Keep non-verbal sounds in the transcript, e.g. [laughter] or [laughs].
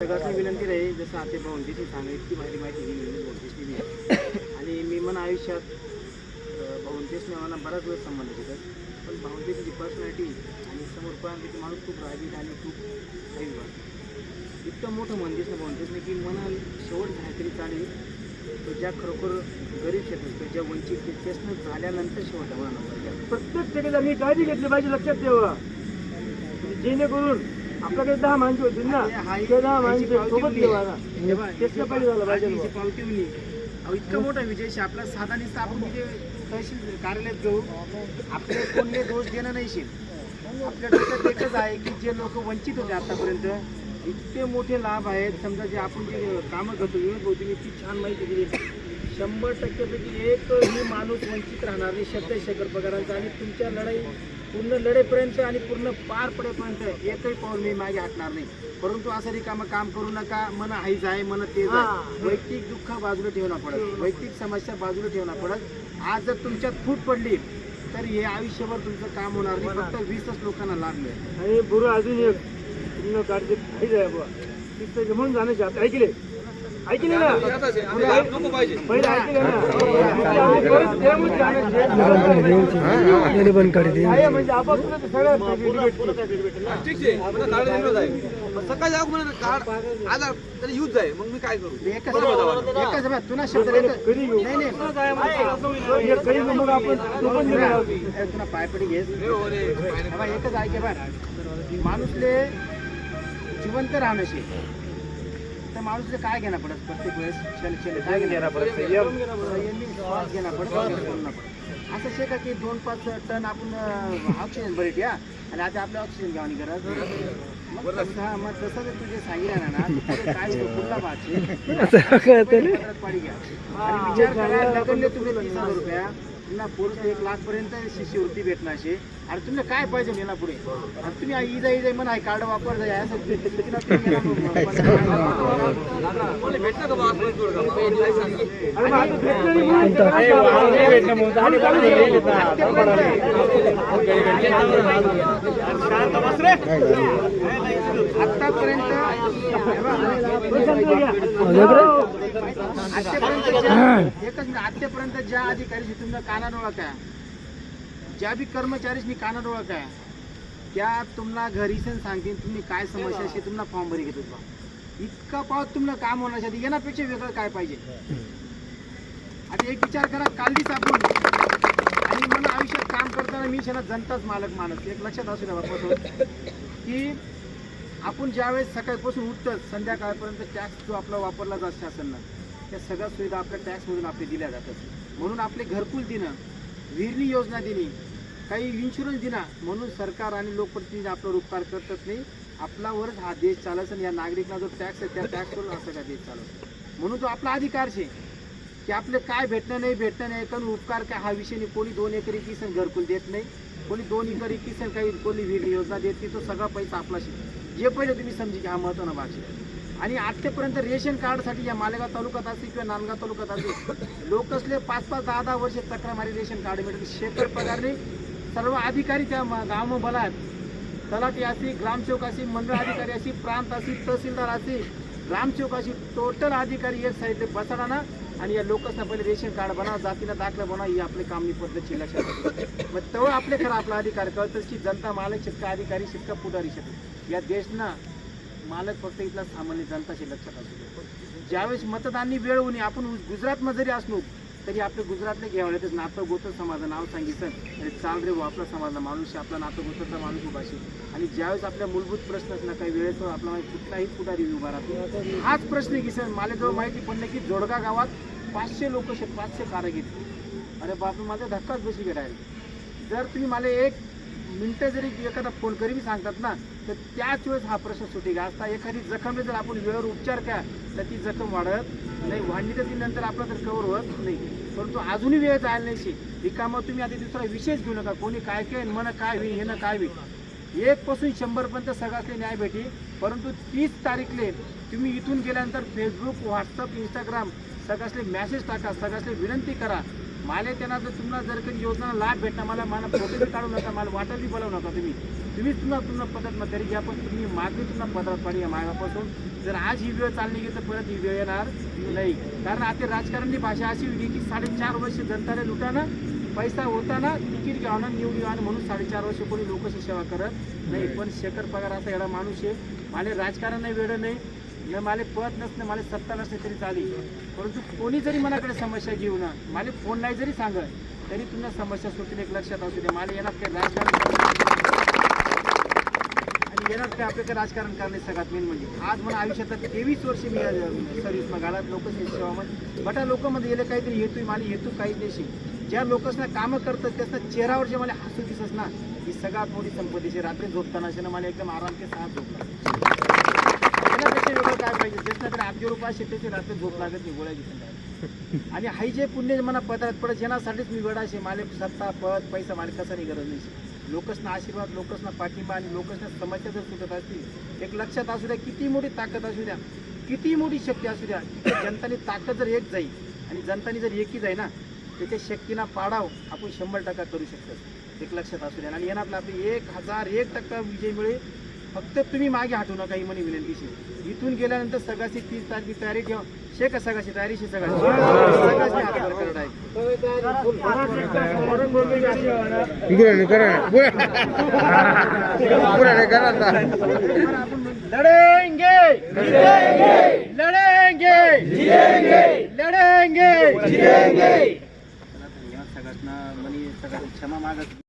सगळ्यांना विनंती राहील जसं आता भावंतीची सांगा इतकी माहिती माहिती दिली भावंतीची मी आणि मी मन आयुष्यात भावंतीसने मला बराच वेळ संबंध तिथं पण भावंतीची जी पर्सनॅलिटी आणि समोर पण तिथे माणूस खूप राजीत आणि खूप काही वाटतं इतकं मोठं मन दिसलं भावंतीसने की मना शेवट झाला तरी चालेल. तो ज्या खरोखर गरीब शेतकरी तो ज्या वंचित आहेत, झाल्यानंतर शेवट म्हणा प्रत्येक ठिकाणी काळजी घेतली पाहिजे लक्षात ठेवा. जेणेकरून आपल्याकडे दहा माणसं होतील ना? त्या दहा माणसं सोबत ठेवा ना तेच पाहिजे झालं पाहिजे हिची पावती होणी अहो इतका मोठा विजय शे आपला साधा निस्ता आपण तिथे तहसील कार्यालयात जाऊ? आपले कोणले दोष देणं नाही शे. आपल्या डोक्यात एकच आहे की जे लोक वंचित होते आतापर्यंत इतके मोठे लाभ आहेत. समजा जे आपण जे कामं करतो विनोद भाऊजीने इतकी छान माहिती दिली. शंभर टक्क्यापैकी एकही माणूस वंचित राहणार नाही शब्द शेखर पगारांचा. आणि तुमच्या लढाई पूर्ण लढेपर्यंत आणि पूर्ण पार पडेपर्यंत एकही पाऊल मी मागे हटणार नाही. परंतु असं रिकामं काम करू नका. मन हाईच आहे मन तेज आहे. वैयक्तिक दुःख बाजूला ठेवणं पडत. वैयक्तिक समस्या बाजूला ठेवणं पडत. आज जर तुमच्यात फूट पडली तर हे आयुष्यभर तुमचं काम होणार नाही. फक्त वीसच लोकांना लाभ मिळेल. आणि बुरं अजून एक पूर्ण काळजी पाहिजे आहे बुवा. तिथं म्हणून जाण्याचे आता ऐकले? म्हणजे. सकाळी जाऊ कार्ड आधार यूज आहे. मग मी काय करू? एकच एकच बघा, तुला शब्द एकच- कधी घेऊ नाही नाही. हे मग आपण तुला पायपडी एकच ऐके बा माणूसले जिवंत राहणं माणूसले काय घेणं पडत प्रत्येक वेळेस क्षण क्षण काय घेणं पडत संयमी श्वास घेणं पडत बोलणं पडत असं शे का की दोन पाच टन आपण ऑक्सिजन बरी या. आणि आता आपल्या ऑक्सिजन घ्यावणी गरज. मग हा, जसं जर तुझे सांगितलं ना काय पुढला [laughs] भाग पाडी घ्या. आणि विचार करा लगनले तुम्ही तीस हजार रुपया. पुन्हा पुरुष एक लाख पर्यंत शिष्यवृत्ती भेटणार शे. आणि तुम्ही काय पाहिजे मेला पुढे? आणि तुम्ही आई इजा इजा म्हणा कार्ड वापर. अरे. आतापर्यंत आतापर्यंत ज्या अधिकारी तुमचा काना डोळा काय ज्या बी काना डोळा काय त्या तुम्हाला घरी सण सांगतील तुम्ही काय समस्या असेल तुम्हाला फॉर्म भरी घेतो बा. इतका पाऊस तुम्हाला काम होण्यासाठी येण्यापेक्षा वेगळं काय पाहिजे? आता एक विचार करा कालदीच आपण आणि मला आयुष्यात काम करताना मी शेणा जनताच मालक मानस एक लक्षात असू द्या बापासून की आपण ज्यावेळेस सकाळपासून उठतं संध्याकाळपर्यंत टॅक्स जो आपला वापरला जात शासनानं त्या सगळ्या सुविधा आपल्या टॅक्समधून आपले दिल्या जातात. म्हणून आपले घरकुल देणं विहिरणी योजना देणे काही इन्शुरन्स दिना. म्हणून सरकार आणि लोकप्रतिनिधी आपला उपकार करतात नाही. आपल्यावरच हा देश चालायचा आणि या नागरिकांना जो टॅक्स आहे त्या टॅक्सवरून असा काय देश चालत म्हणून तो आपला अधिकार आहे की आपले काय भेटणं नाही भेटणं नाही कारण उपकार काय हा विषय नाही. कोणी दोन एकरी किसन घरकुल देत नाही. कोणी दोन एकरी किसन काही कोणी विहिरी योजना देत नाही. तो सगळा पैसा आपला शे. जे पहिले तुम्ही समजी की हा महत्त्वाचा भाग आहे आणि आजपर्यंत रेशन कार्डसाठी या मालेगाव तालुक्यात असेल किंवा नांदगाव तालुक्यात असेल लोकसले पाच पाच दहा दहा वर्ष तक्रार मारी रेशन कार्ड मिळते पगार पगारने सर्व अधिकारी त्या गाव बलात तलाठी असतील ग्रामसेवक मंडळ अधिकारी अशी प्रांत अशी तहसीलदार असतील ग्रामसेवक अशी टोटल अधिकारी एक साईड बसाडा ना आणि या लोकसना पहिले रेशन कार्ड बनवा जातीला दाखला बनवा ही आपले कामनी पद्धतची लक्षात मग तेव्हा आपले खरं आपला अधिकार कळतच की जनता मालक शेतका अधिकारी शेतका पुढारी शकत या देशना मालक फक्त इथला सामान्य जनताशी लक्षात असतो. ज्यावेळेस मतदाननी वेळ होणे आपण गुजरातमध्ये जरी असलो तरी आपले गुजरातले घेवायला नातं गोत्र समाजाचं नाव सांगितलं आणि चाल रे आपला समाजला माणूस आपला नातं गोत्रचा माणूस उभा असेल. आणि ज्यावेळेस आपल्या मूलभूत प्रश्न असला काही वेळेसवर आपला कुठलाही पुढारी उभा राहतो. हाच प्रश्न की सर मला जेव्हा माहिती पडलं की जोडगा गावात पाचशे लोक पाचशे कारागीर अरे बाप माझा धक्काच बशी करायला जर तुम्ही मला एक मिनटं जरी एखादा फोन करी मी सांगतात ना तर त्याच वेळेस हा प्रश्न सुटेगा असता एखादी जखमी जर आपण वेळेवर उपचार केला तर ती जखम वाढत नाही. वाढली तर ती नंतर आपला तर कवर होत नाही. परंतु अजूनही वेळ जायला नाही रिकामा रिकामं तुम्ही आता दुसरा विशेष घेऊ नका. कोणी काय काय मन काय होईल हे ना काय होईल. एकपासून शंभरपर्यंत शंभर सगळ्यातले न्याय भेटी. परंतु तीस तारीखले तुम्ही इथून गेल्यानंतर फेसबुक व्हॉट्सअप इंस्टाग्राम सगळ्यासले मॅसेज टाका सगळ्यासले विनंती करा. मला त्यांना जर तुम्हाला जर कधी योजना लाभ भेटणार मला मला फोटो बी काढू नका मला वाटर बी बोलावू नका तुम्ही. तुम्हीच तुम्हाला तुम्हाला पदत मतरी घ्या पण तुम्ही मागणी तुम्हाला पदरात पाणी या मागापासून. जर आज ही वेळ चालली गेली तर परत ही वेळ येणार नाही. कारण आता राजकारणी भाषा अशी होती की साडेचार वर्ष जनताने लुटाना पैसा होताना तिकीट घ्यावं निवडून घ्यावं म्हणून साडेचार वर्ष कोणी लोकशी सेवा करत नाही. पण शेखर पगार असा एवढा माणूस आहे. मला राजकारण नाही वेळ नाही. न मला पद नसणं मला सत्ता नसली तरी चालेल. परंतु कोणी जरी मनाकडे समस्या घेऊन मला फोन नाही जरी सांगत तरी तुमच्या समस्या सुटून एक लक्षात असू दे. मला येणार काय राजकारण आणि येणार काय आपल्याकडे राजकारण करणे सगळ्यात मेन म्हणजे? आज मला आयुष्यात तेवीस वर्ष मी सर्व्हिस मगाला लोकसेवा सेवामध्ये बटा लोकमध्ये गेलं काहीतरी हेतू मला हेतू काहीच नाही ज्या लोकसना कामं करतात त्याचा चेहऱ्यावर जे मला हसू दिसत ना ही सगळ्यात मोठी संपत्तीची रात्री झोपताना असे ना मला एकदम आराम ते साथ झोपतात. त्याच्यापेक्षा वेगळं काय पाहिजे? ज्याच्याकडे आठशे झोप लागत नाही गोळ्या घेऊन आणि हाई जे पुण्य मना पदार्थ पडत येण्यासाठीच मी वेळाशे माले सत्ता पद पैसा माले नाही गरज नाही. लोकसना आशीर्वाद लोकसना पाठिंबा आणि लोकसना समस्या जर सुटत असतील एक लक्षात असू द्या किती मोठी ताकद असू द्या किती मोठी शक्ती असू द्या जनताने ताकद जर एक जाईल आणि जनताने जर एकी जाई ना त्याच्या शक्तीना पाडाव आपण शंभर टक्का करू शकतो. एक लक्षात असू द्या. आणि येणार आपली एक हजार एक टक्का विजय मिळेल फक्त तुम्ही मागे हटू नका ही म्हणे विनंतीशी इथून गेल्यानंतर सगळ्याची तीस तारखेची तयारी ठेवा. शे का सगळ्याची तयारी शे सगळ्याची लढेंगे. लढेंगे. लढेंगे. सगळ्यांना म्हणे सगळ्यांना क्षमा मागत